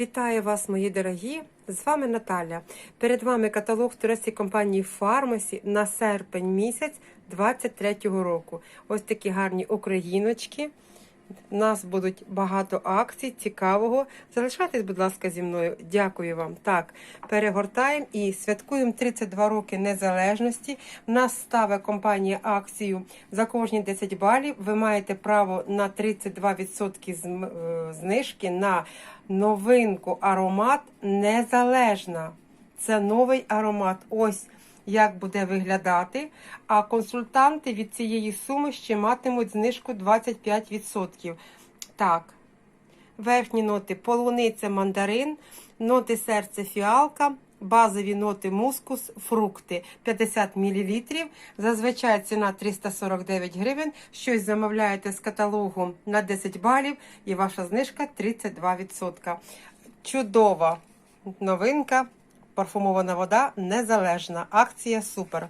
Вітаю вас, мої дорогі! З вами Наталя. Перед вами каталог турецької компанії Фармасі на серпень місяць 23-го року. Ось такі гарні україночки. У нас будуть багато акцій, цікавого. Залишайтесь, будь ласка, зі мною. Дякую вам. Так, перегортаємо і святкуємо 32 роки незалежності. В нас ставить компанія акцію за кожні 10 балів. Ви маєте право на 32% е, знижки на новинку аромат незалежна. Це новий аромат. Ось як буде виглядати. А консультанти від цієї суми ще матимуть знижку 25%. Так, верхні ноти полуниця, мандарин, ноти серця фіалка. Базові ноти мускус, фрукти 50 мл. Зазвичай ціна 349 гривень. Щось замовляєте з каталогу на 10 балів і ваша знижка 32%. Чудова новинка. Парфумована вода незалежна. Акція супер.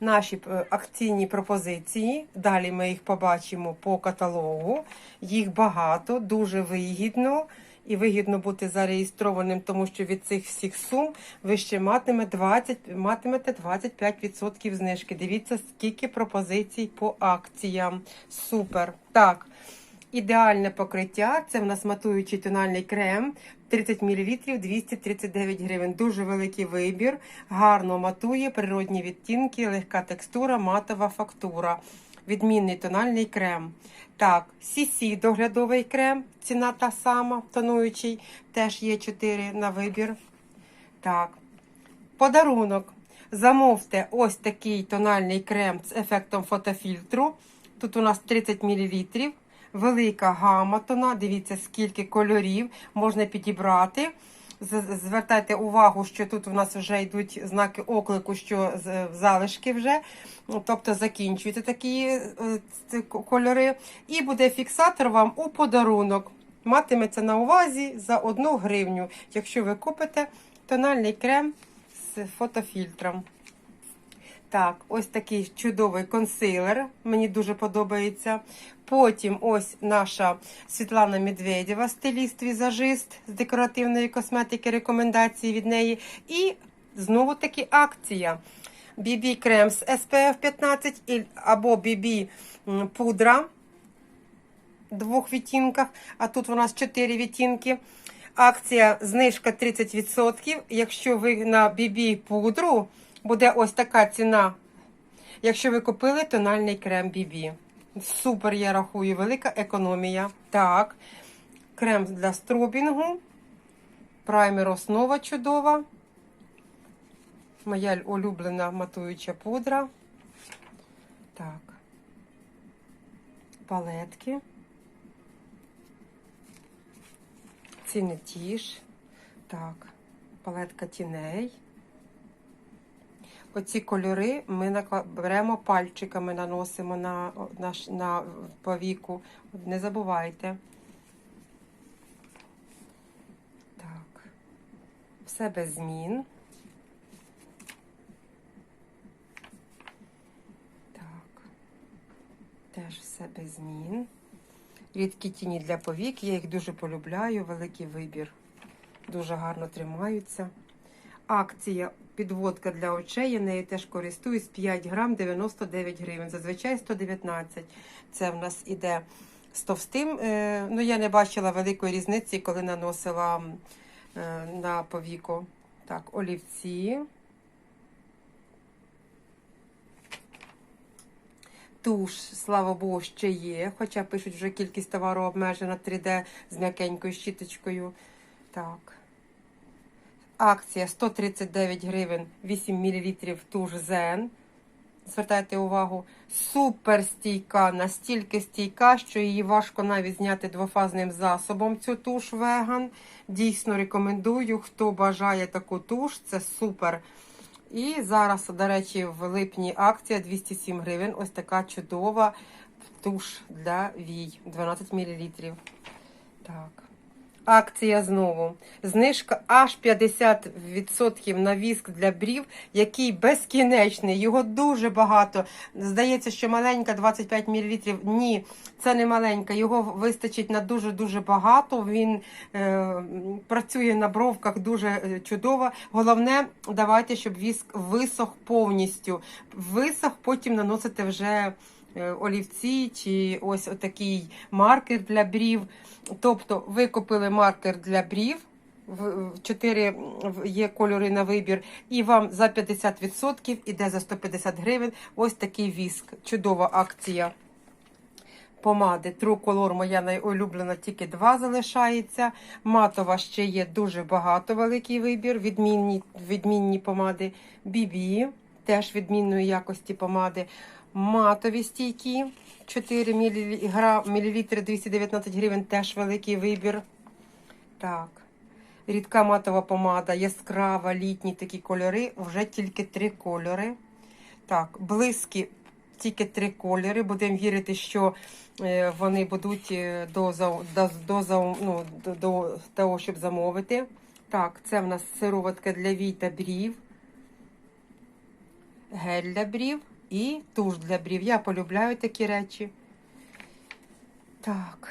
Наші е, акційні пропозиції. Далі ми їх побачимо по каталогу. Їх багато, дуже вигідно. І вигідно бути зареєстрованим, тому що від цих всіх сум ви ще матиме 20, матимете 25% знижки. Дивіться, скільки пропозицій по акціям. Супер. Так. Ідеальне покриття це в нас матуючий тональний крем 30 мл 239 гривень. Дуже великий вибір, гарно матує, природні відтінки, легка текстура, матова фактура. Відмінний тональний крем. Так, CC доглядовий крем, ціна та сама, тонуючий, теж є 4 на вибір. Так, подарунок. Замовте ось такий тональний крем з ефектом фотофільтру. Тут у нас 30 мл. Велика гама тона. Дивіться, скільки кольорів можна підібрати. Звертайте увагу, що тут у нас вже йдуть знаки оклику, що залишки вже, тобто закінчуються такі е, кольори. І буде фіксатор вам у подарунок. Матиметься на увазі за 1 гривню, якщо ви купите тональний крем з фотофільтром. Так, ось такий чудовий консилер. Мені дуже подобається. Потім ось наша Світлана Медведєва, стиліст-візажист з декоративної косметики, рекомендації від неї. І знову таки акція. BB крем з SPF 15 або BB пудра двох відтінках, а тут у нас 4 відтінки. Акція знижка 30%. Якщо ви на BB пудру, буде ось така ціна. Якщо ви купили тональний крем BB. Супер, я рахую, велика економія. Так, крем для стробінгу. Праймер основа чудова. Моя улюблена матуюча пудра. Так. Палетки. Ціни ті. Так, палетка тіней. Оці кольори ми беремо пальчиками, наносимо на, на, на повіку. Не забувайте. Так. Все без змін. Так. Теж все без змін. Рідкі тіні для повік. Я їх дуже полюбляю. Великий вибір. Дуже гарно тримаються. Акція підводка для очей. Я нею теж користуюсь 5 грам 99 гривень. Зазвичай 119. Це в нас іде з товстим. Е, Ну, я не бачила великої різниці, коли наносила е, на повіку. Так, олівці. Туш, слава Богу, ще є. Хоча пишуть, вже кількість товару обмежена 3D з м'якенькою щіточкою. Так. Акція 139 гривень 8 мл туш Зен. Звертайте увагу, супер стійка, настільки стійка, що її важко навіть зняти двофазним засобом. Цю туш веган. Дійсно рекомендую. Хто бажає таку туш, це супер. І зараз, до речі, в липні акція 207 гривень. Ось така чудова туш для вій. 12 мл. Так. Акція знову. Знижка аж 50% на віск для брів, який безкінечний. Його дуже багато. Здається, що маленька 25 мл. Ні, це не маленька. Його вистачить на дуже-дуже багато. Він е, працює на бровках дуже е, чудово. Головне, давайте, щоб віск висох повністю. Висох, потім наносите вже олівці чи ось отакий маркер для брів. Тобто ви купили маркер для брів. в- в Чотири є кольори на вибір, і вам за 50% іде за 150 гривень ось такий віск. Чудова акція помади True Color моя найулюблена, тільки два залишається. Матова ще є дуже багато, великий вибір. Відмінні, відмінні помади BB, теж відмінної якості помади. Матові стійкі 4 мл 219 гривень, теж великий вибір. Так. Рідка матова помада, яскрава, літні такі кольори, вже тільки три кольори. Так, блиски тільки три кольори. Будемо вірити, що е, вони будуть е, до, до, до, ну, до, до того, щоб замовити. Так, це в нас сироватка для вій та брів, гель для брів і туш для брів. Я полюбляю такі речі. Так,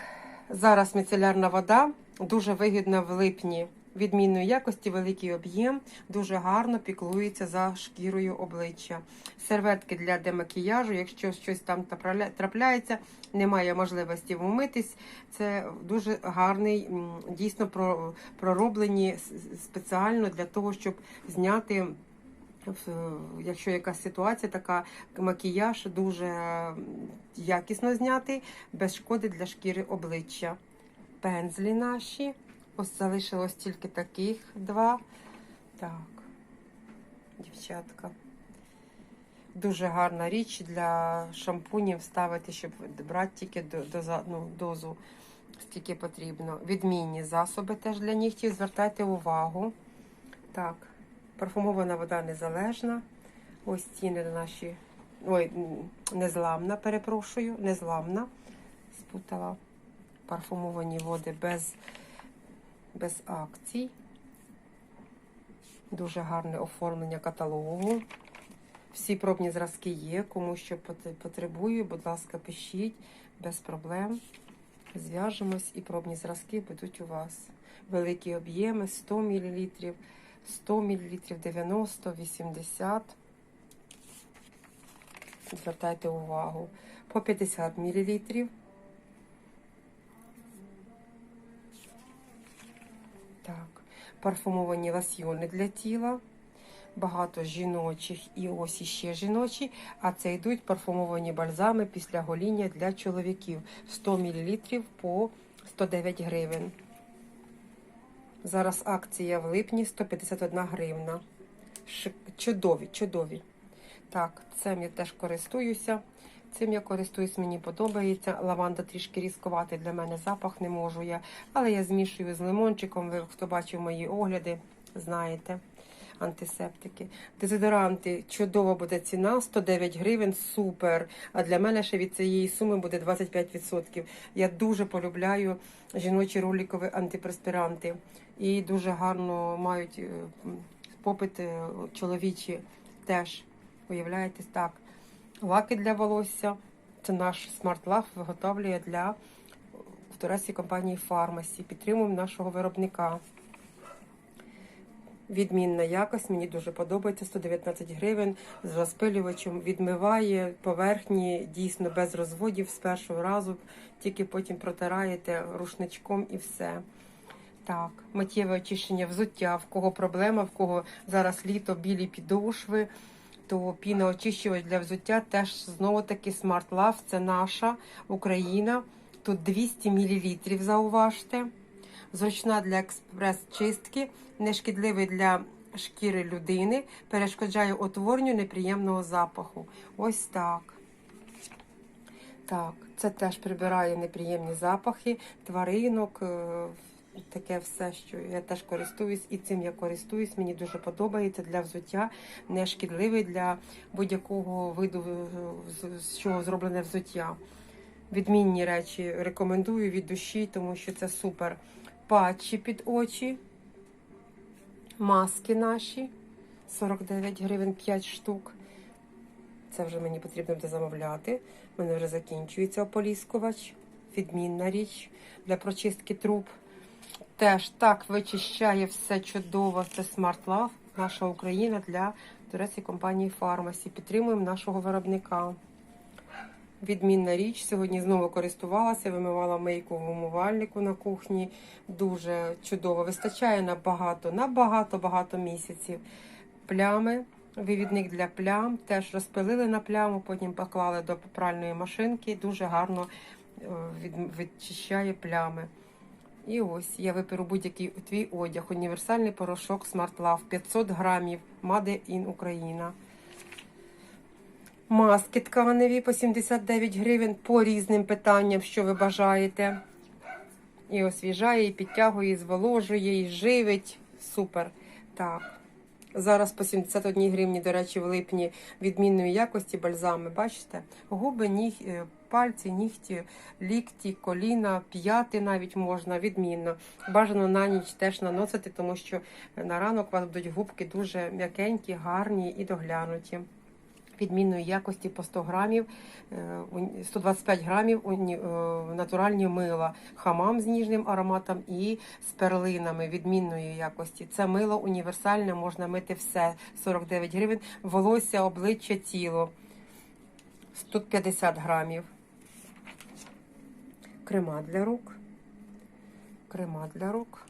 зараз міцелярна вода дуже вигідна в липні. Відмінної якості, великий об'єм, дуже гарно піклується за шкірою обличчя. Серветки для демакіяжу, якщо щось там трапляється, немає можливості вмитись. Це дуже гарний, дійсно пророблені спеціально для того, щоб зняти. В- Якщо якась ситуація, така макіяж дуже якісно знятий, без шкоди для шкіри обличчя. Пензлі наші. Ось залишилось тільки таких два. Так, дівчатка. Дуже гарна річ для шампунів ставити, щоб брати тільки до, доза- ну, дозу, стільки потрібно. Відмінні засоби теж для нігтів. Звертайте увагу. Так, парфумована вода незалежна. Ось ціни наші. Ой, незламна, перепрошую, незламна. Спутала парфумовані води без, без акцій. Дуже гарне оформлення каталогу. Всі пробні зразки є. Кому що потребує, будь ласка, пишіть без проблем. Зв'яжемось і пробні зразки будуть у вас. Великі об'єми 100 мл, 100 мл, 90, 80. Звертайте увагу. По 50 мл. Так, парфумовані лосьйони для тіла. Багато жіночих і ось іще жіночі. А це йдуть парфумовані бальзами після гоління для чоловіків. 100 мл по 109 гривень. Зараз акція в липні 151 гривна. Шик- Чудові, чудові. Так, цим я теж користуюся. Цим я користуюсь, мені подобається. Лаванда трішки різкувати для мене запах не можу я. Але я змішую з лимончиком. Ви хто бачив мої огляди, знаєте. Антисептики. Дезодоранти чудова буде ціна 109 гривень, супер. А для мене ще від цієї суми буде 25%. Я дуже полюбляю жіночі роликові антипреспіранти. І дуже гарно мають е, попит е, чоловічі теж. Уявляєте, так. Лаки для волосся. Це наш Smart Love виготовлює для Турецькій компанії Фармасі. Підтримуємо нашого виробника. Відмінна якість, мені дуже подобається. 119 гривень з розпилювачем. Відмиває поверхні дійсно без розводів з першого разу, тільки потім протираєте рушничком і все. Так, миттєве очищення взуття, в кого проблема, в кого зараз літо, білі підошви, то піноочищувач для взуття теж знову таки Love, це наша Україна. Тут 200 мл, зауважте. Зручна для експрес-чистки, нешкідливий для шкіри людини, перешкоджає утворенню неприємного запаху. Ось так. Так, це теж прибирає неприємні запахи, тваринок, е, таке все, що я теж користуюсь, і цим я користуюсь. Мені дуже подобається для взуття, не шкідливий для будь-якого виду, е, з- з чого зроблене взуття. Відмінні речі рекомендую від душі, тому що це супер. Патчі під очі, маски наші 49 гривень 5 штук. Це вже мені потрібно буде замовляти. У мене вже закінчується ополіскувач. Відмінна річ для прочистки труб. Теж так вичищає все чудово. Це Smart Love, наша Україна для, речі, компанії Фармасі. Підтримуємо нашого виробника. Відмінна річ. Сьогодні знову користувалася, вимивала мийку в умивальнику на кухні. Дуже чудово. Вистачає на багато, на багато-багато місяців. Плями, вивідник для плям. Теж розпилили на пляму, потім поклали до пральної машинки. Дуже гарно е, від- відчищає плями. І ось я виперу будь-який твій одяг. Універсальний порошок Smart Love 500 грамів. Made in Україна. Маски тканеві по 79 гривень по різним питанням, що ви бажаєте. І освіжає, і підтягує, і зволожує, і живить. Супер. Так. Зараз по 71 гривні, до речі, в липні відмінної якості бальзами. Бачите? Губи, ніг, е, пальці, нігті, лікті, коліна, п'яти навіть можна, відмінно. Бажано на ніч теж наносити, тому що на ранок у вас будуть губки дуже м'якенькі, гарні і доглянуті. Відмінної якості по 100 грамів, е, 125 грамів е, натуральні мила, хамам з ніжним ароматом і з перлинами відмінної якості. Це мило універсальне, можна мити все. 49 гривень, волосся, обличчя, тіло. 150 грамів. Крема для рук. Крема для рук.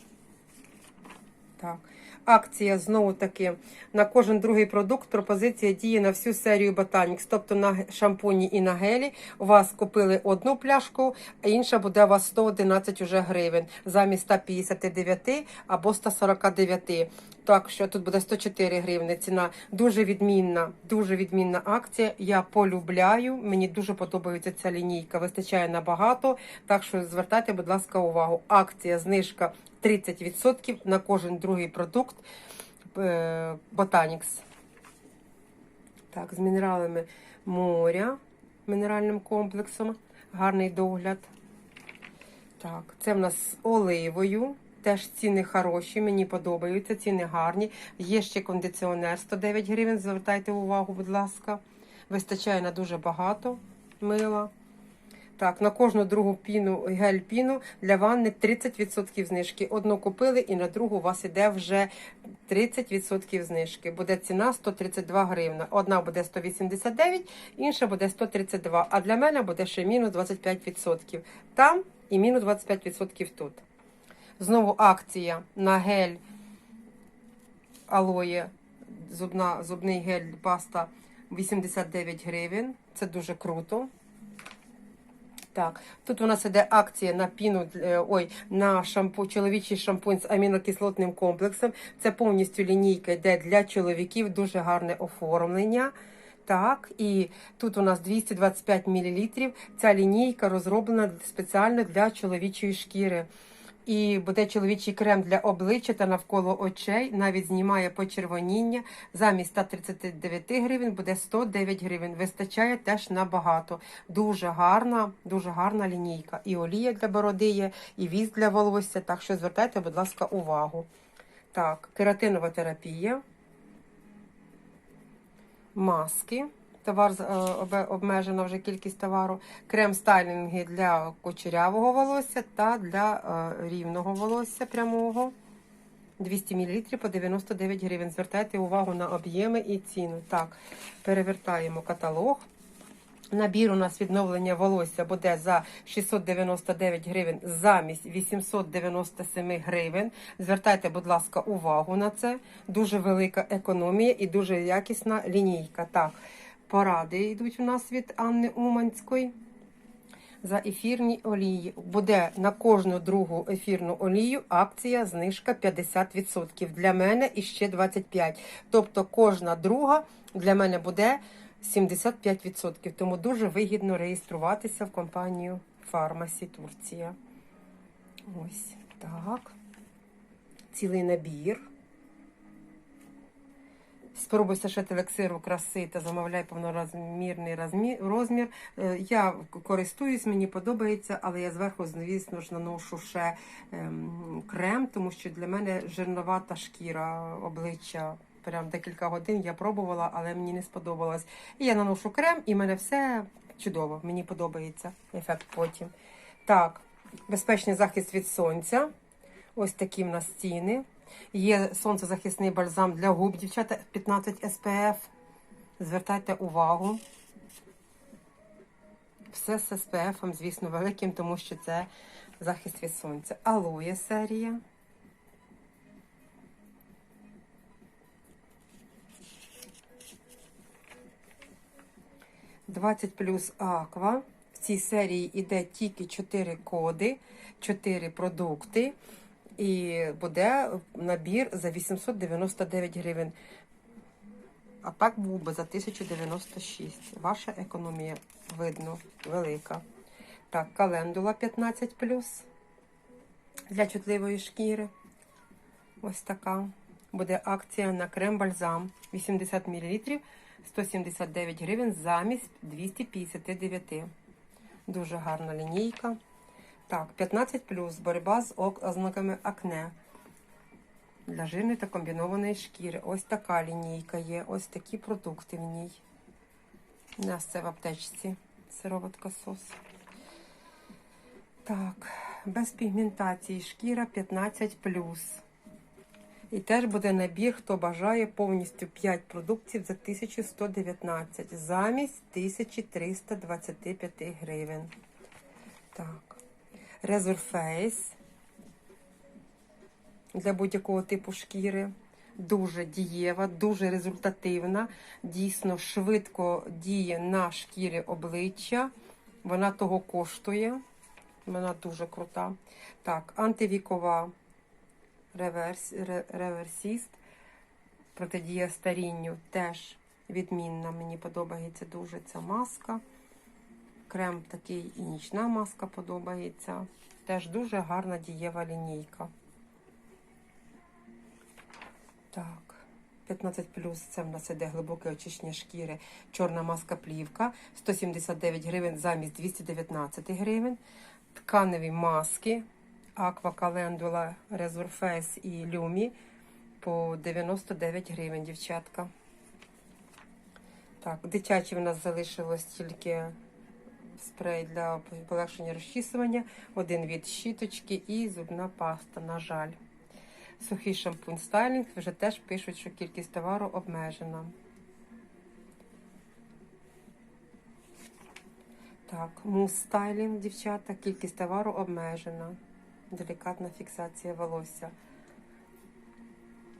Так. Акція знову таки на кожен другий продукт пропозиція діє на всю серію Botanix. Тобто на шампуні і на гелі у вас купили одну пляшку, а інша буде у вас 111 уже гривень замість 159 або 149. Так що тут буде 104 гривни. Ціна дуже відмінна, дуже відмінна акція. Я полюбляю. Мені дуже подобається ця лінійка. Вистачає набагато. Так що звертайте, будь ласка, увагу. Акція знижка 30% на кожен другий продукт е, Botanix. Так, з мінералами моря, мінеральним комплексом. Гарний догляд. Так, це в нас з оливою. Теж ціни хороші, мені подобаються, ціни гарні. Є ще кондиціонер 109 гривень. Звертайте увагу, будь ласка. Вистачає на дуже багато мила. Так, на кожну другу піну, гель-піну для ванни 30% знижки. Одну купили і на другу у вас іде вже 30% знижки. Буде ціна 132 гривна. Одна буде 189, інша буде 132. А для мене буде ще мінус 25%. Там і мінус 25% тут. Знову акція на гель алоє, зубна, зубний гель паста 89 гривень. Це дуже круто. Так, тут у нас іде акція на піну, е, ой, на шампу, чоловічий шампунь з амінокислотним комплексом. Це повністю лінійка йде для чоловіків, дуже гарне оформлення. Так, і тут у нас 225 мл. Ця лінійка розроблена спеціально для чоловічої шкіри. І буде чоловічий крем для обличчя та навколо очей, навіть знімає почервоніння. Замість 139 гривень буде 109 гривень. Вистачає теж набагато. Дуже гарна, дуже гарна лінійка. І олія для бороди є, і віз для волосся. Так що звертайте, будь ласка, увагу. Так, кератинова терапія, маски. Товар е, обмежена вже кількість товару, крем стайлінги для кучерявого волосся та для е, рівного волосся прямого. 200 мл по 99 гривень. Звертайте увагу на об'єми і ціну. Так, перевертаємо каталог. Набір у нас відновлення волосся буде за 699 гривень замість 897 гривень. Звертайте, будь ласка, увагу на це. Дуже велика економія і дуже якісна лінійка. Так, поради йдуть у нас від Анни Уманської. За ефірні олії буде на кожну другу ефірну олію акція знижка 50%. Для мене і ще 25%. Тобто кожна друга для мене буде 75%. Тому дуже вигідно реєструватися в компанію Фармасі Турція. Ось так. Цілий набір. Спробуй сушити елексиру краси та замовляй повнорозмірний розмір, розмір. Е, Я користуюсь, мені подобається, але я зверху, звісно ж, наношу ще ем, крем, тому що для мене жирновата шкіра обличчя. Прям декілька годин я пробувала, але мені не сподобалось. І я наношу крем, і в мене все чудово. Мені подобається ефект потім. Так, безпечний захист від сонця. Ось такі в нас стіни. Є сонцезахисний бальзам для губ, дівчата 15 SPF. Звертайте увагу. Все з SPF, звісно, великим, тому що це захист від сонця. Алоє серія. «20 плюс Аква. В цій серії йде тільки 4 коди, 4 продукти. І буде набір за 899 гривень. А так був би за 1096. Ваша економія, видно, велика. Так, календула 15 для чутливої шкіри. Ось така. Буде акція на крем-бальзам 80 мл 179 гривень замість 259. Дуже гарна лінійка. Так, 15 боротьба з ознаками акне. Для жирної та комбінованої шкіри. Ось така лінійка є. Ось такі продукти в ній. У нас це в аптечці. Сироватка сос. Так, без пігментації шкіра 15 І теж буде набір, хто бажає повністю 5 продуктів за 1119 замість 1325 гривень. Так. Resurface для будь-якого типу шкіри. Дуже дієва, дуже результативна, дійсно швидко діє на шкірі обличчя. Вона того коштує. Вона дуже крута. Так, антивікова реверс, ре- реверсіст. Протидія старінню теж відмінна. Мені подобається дуже ця маска. Крем такий і нічна маска подобається. Теж дуже гарна дієва лінійка. Так, 15 це в нас іде глибоке очищення шкіри. Чорна маска плівка 179 гривень замість 219 гривень. Тканеві маски Aqua Calendula, Resurface і Lumi по 99 гривень, дівчатка. Так, дитячі в нас залишилось тільки спрей для полегшення розчісування, один від щіточки і зубна паста, на жаль. Сухий шампунь стайлінг вже теж пишуть, що кількість товару обмежена. Так, мус стайлінг, дівчата, кількість товару обмежена. Делікатна фіксація волосся.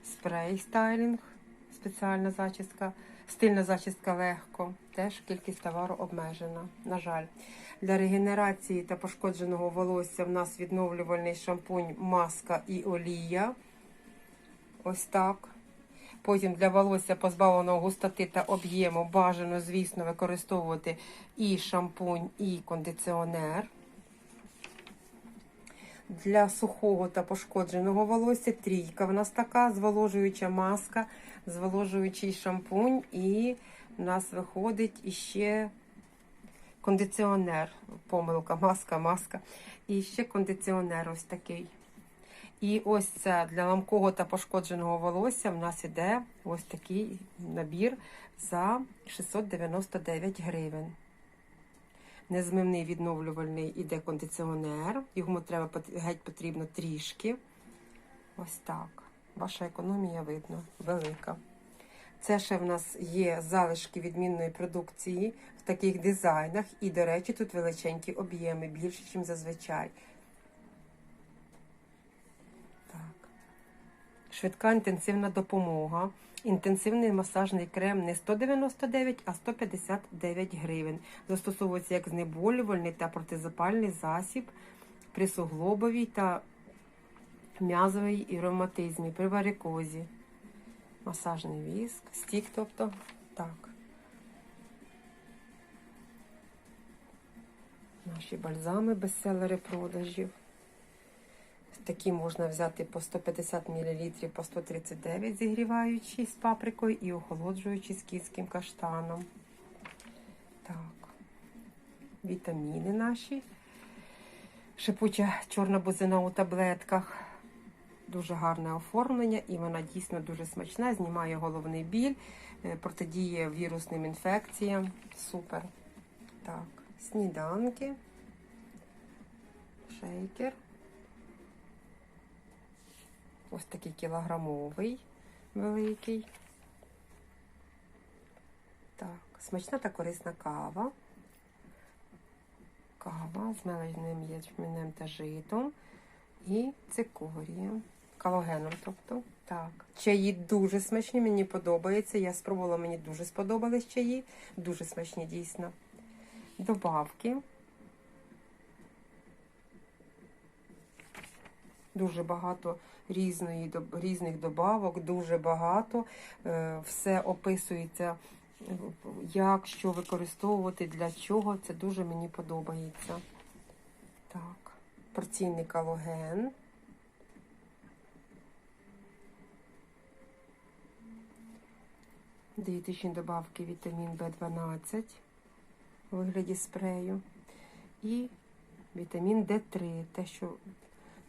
Спрей стайлінг, спеціальна зачістка. Стильна зачістка легко. Теж кількість товару обмежена. На жаль, для регенерації та пошкодженого волосся в нас відновлювальний шампунь, маска і олія. Ось так. Потім для волосся позбавленого густоти та об'єму бажано, звісно, використовувати і шампунь, і кондиціонер. Для сухого та пошкодженого волосся трійка. В нас така зволожуюча маска, зволожуючий шампунь, і в нас виходить іще кондиціонер. Помилка, маска, маска. І ще кондиціонер ось такий. І ось це для ламкого та пошкодженого волосся в нас іде ось такий набір за 699 гривень. Незмивний відновлювальний іде кондиціонер. Йому треба геть потрібно трішки. Ось так. Ваша економія видно, велика. Це ще в нас є залишки відмінної продукції в таких дизайнах. І, до речі, тут величенькі об'єми, більше, ніж зазвичай. Так. Швидка інтенсивна допомога. Інтенсивний масажний крем не 199, а 159 гривень. Застосовується як знеболювальний та протизапальний засіб при суглобовій та м'язовій і ревматизмі, при варикозі. Масажний віск, стік, тобто так. Наші бальзами, бестселери продажів. такі можна взяти по 150 мл, по 139 зігріваючі з паприкою і охолоджуючі з кінським каштаном. Так, вітаміни наші. Шипуча чорна бузина у таблетках. Дуже гарне оформлення, і вона дійсно дуже смачна, знімає головний біль, е, протидіє вірусним інфекціям. Супер. Так, сніданки, шейкер. Ось такий кілограмовий великий. Так, смачна та корисна кава. Кава з меленим ячменем та житом. І цикорія. Калогеном, тобто. Так. Чаї дуже смачні, мені подобається. Я спробувала, мені дуже сподобались чаї. Дуже смачні, дійсно. Добавки. Дуже багато різної, різних добавок, дуже багато. Е, Все описується, як, що використовувати, для чого. Це дуже мені подобається. Так, порційний калоген. Дієтичні добавки вітамін В12 у вигляді спрею. І вітамін Д3, те, що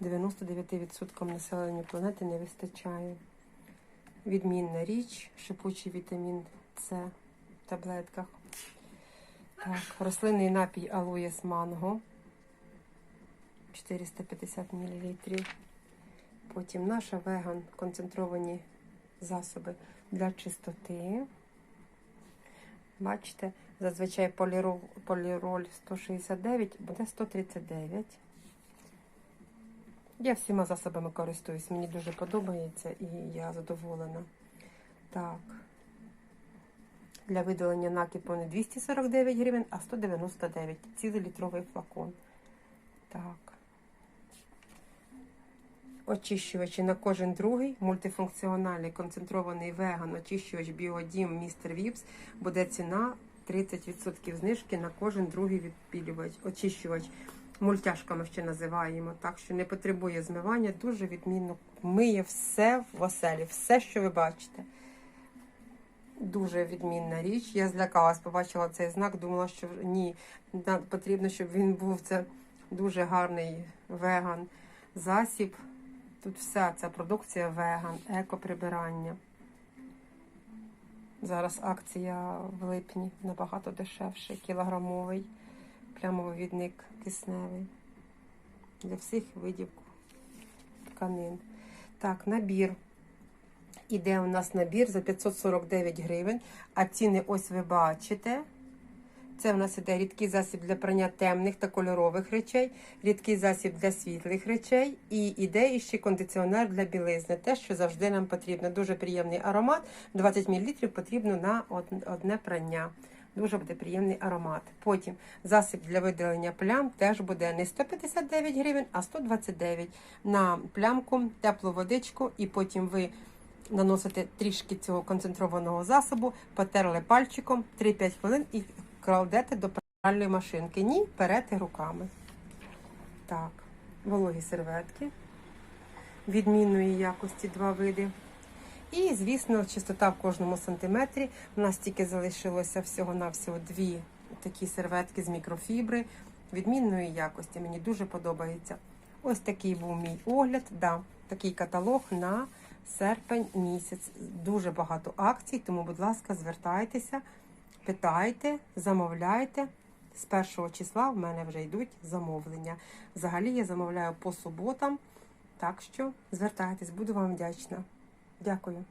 99% населення планети не вистачає. Відмінна річ, шипучий вітамін С в таблетках. Так, рослинний напій алоє з манго 450 мл. Потім наша веган концентровані засоби для чистоти. Бачите, зазвичай полірол, поліроль 169, буде 139. Я всіма засобами користуюсь, мені дуже подобається і я задоволена. Так. Для видалення накипу не 249 гривень, а 199. Цілий літровий флакон. Так. Очищувачі на кожен другий, мультифункціональний концентрований веган, очищувач біодім містер Віпс буде ціна 30% знижки на кожен другий відпілювач, очищувач. Мультяшками ще називаємо, так що не потребує змивання, дуже відмінно миє все в оселі, все, що ви бачите. Дуже відмінна річ. Я злякалась, побачила цей знак, думала, що ні, потрібно, щоб він був. Це дуже гарний веган засіб. Тут вся ця продукція веган, екоприбирання. Зараз акція в липні набагато дешевше, кілограмовий прямовивідник кисневий для всіх видів тканин. Так, набір. Іде у нас набір за 549 гривень, а ціни ось ви бачите. Це в нас іде рідкий засіб для прання темних та кольорових речей, рідкий засіб для світлих речей і іде іще кондиціонер для білизни. Те, що завжди нам потрібно. Дуже приємний аромат. 20 мл потрібно на одне прання. Дуже буде приємний аромат. Потім засіб для видалення плям теж буде не 159 гривень, а 129 на плямку, теплу водичку, і потім ви наносите трішки цього концентрованого засобу, потерли пальчиком 3-5 хвилин і кладете до пральної машинки. Ні, перете руками. Так, вологі серветки відмінної якості два види. І, звісно, чистота в кожному сантиметрі. У нас тільки залишилося всього-навсього дві такі серветки з мікрофібри відмінної якості. Мені дуже подобається. Ось такий був мій огляд. Да, такий каталог на серпень місяць. Дуже багато акцій, тому, будь ласка, звертайтеся, питайте, замовляйте. З першого числа в мене вже йдуть замовлення. Взагалі я замовляю по суботам, так що звертайтесь, буду вам вдячна. Дякую.